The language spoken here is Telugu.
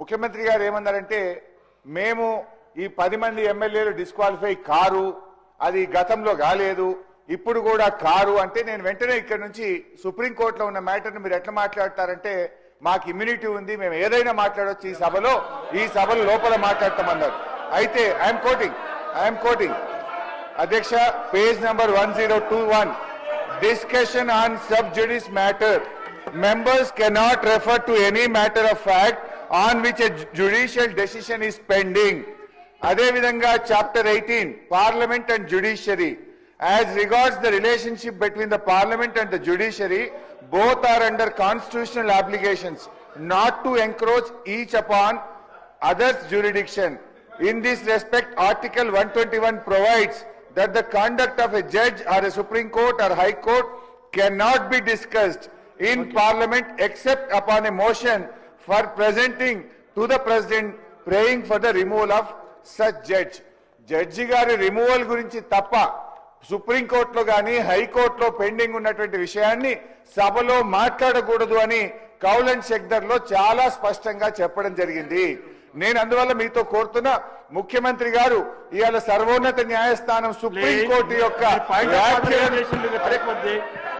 ముఖ్యమంత్రి గారు ఏమన్నారంటే మేము ఈ పది మంది ఎమ్మెల్యేలు డిస్క్వాలిఫై కారు అది గతంలో కాలేదు ఇప్పుడు కూడా కారు అంటే నేను వెంటనే ఇక్కడ నుంచి సుప్రీంకోర్టులో ఉన్న మ్యాటర్ని మీరు ఎట్లా మాట్లాడతారంటే మాకు ఇమ్యూనిటీ ఉంది మేము ఏదైనా మాట్లాడవచ్చు ఈ సభలో ఈ సభలో లోపల మాట్లాడతామన్నారు. అయితే I am quoting I am quoting అధ్యక్ష page number one zero two one discussion on sub judice matter. members cannot refer to any matter of fact on which a judicial decision is pending. Adevidanga, Chapter 18, Parliament and Judiciary. As regards the relationship between the Parliament and the Judiciary, both are under constitutional obligations not to encroach each upon other's jurisdiction. In this respect, Article 121 provides that the conduct of a judge or a Supreme Court or High Court cannot be discussed in okay. Parliament except upon a motion for presenting to the President praying for the removal of such judge. Judge గారి రిమూవల్ గురించి తప్ప సుప్రీంకోర్టులో గాని హైకోర్టులో పెండింగ్ ఉన్నటువంటి విషయాన్ని సభలో మాట్లాడకూడదు అని కౌలన్ షెక్దర్లో చాలా స్పష్టంగా చెప్పడం జరిగింది నేను అందువల్ల మీతో కోరుతున్నా ముఖ్యమంత్రి గారు ఇవాళ సర్వోన్నత న్యాయస్థానం సుప్రీంకోర్టు యొక్క